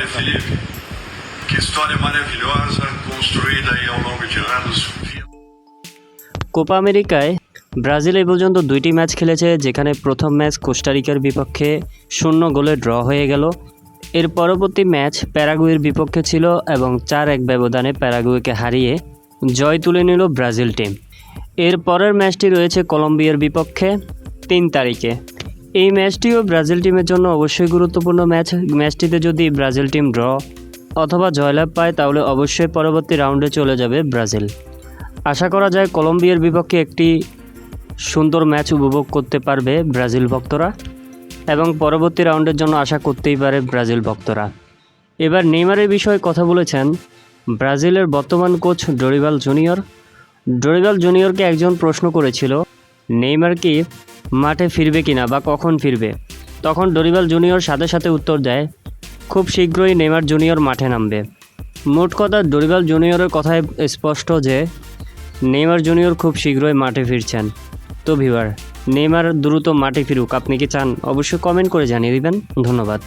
Olha, Felipe, que história maravilhosa construída aí ao longo de anos. Copa আমেরিকায় Brazil এই পর্যন্ত দুইটি match খেলেছে যেখানে প্রথম ম্যাচ কোস্টারিকার বিপক্ষে শূন্য গোলে ড্র হয়ে গেল। এর পরবর্তী ম্যাচ প্যারাগুয়ের বিপক্ষে ছিল এবং চার এক ব্যবধানে প্যারাগুয়েকে হারিয়ে জয় তুলে নিল ব্রাজিল টিম। এর পরের ম্যাচটি রয়েছে কলম্বিয়ার বিপক্ষে তিন তারিখে। এই ম্যাচটিও ব্রাজিল টিমের জন্য অবশ্যই গুরুত্বপূর্ণ ম্যাচ। ম্যাচটিতে যদি ব্রাজিল টিম ড্র অথবা জয়লাভ পায়, তাহলে অবশ্যই পরবর্তী রাউন্ডে চলে যাবে ব্রাজিল। আশা করা যায় কলম্বিয়ার বিপক্ষে একটি সুন্দর ম্যাচ উপভোগ করতে পারবে ব্রাজিল ভক্তরা এবং পরবর্তী রাউন্ডের জন্য আশা করতেই পারে ব্রাজিল ভক্তরা। এবার নেইমারের বিষয়ে কথা বলেছেন ব্রাজিলের বর্তমান কোচ ডরিবাল জুনিয়র। ডরিবাল জুনিয়রকে একজন প্রশ্ন করেছিল, নেইমার কি মাঠে ফিরবে কিনা বা কখন ফিরবে? তখন ডরিবাল জুনিয়র সাথে সাথে উত্তর দেয়, খুব শীঘ্রই নেমার জুনিয়র মাঠে নামবে। মোট কথা, ডরিবাল জুনিয়রের কথায় স্পষ্ট যে, নেইমার জুনিয়র খুব শীঘ্রই মাঠে ফিরছেন। তো ভিভার নেইমার দ্রুত মাঠে ফিরুক, আপনি কি চান? অবশ্যই কমেন্ট করে জানিয়ে দিবেন। ধন্যবাদ।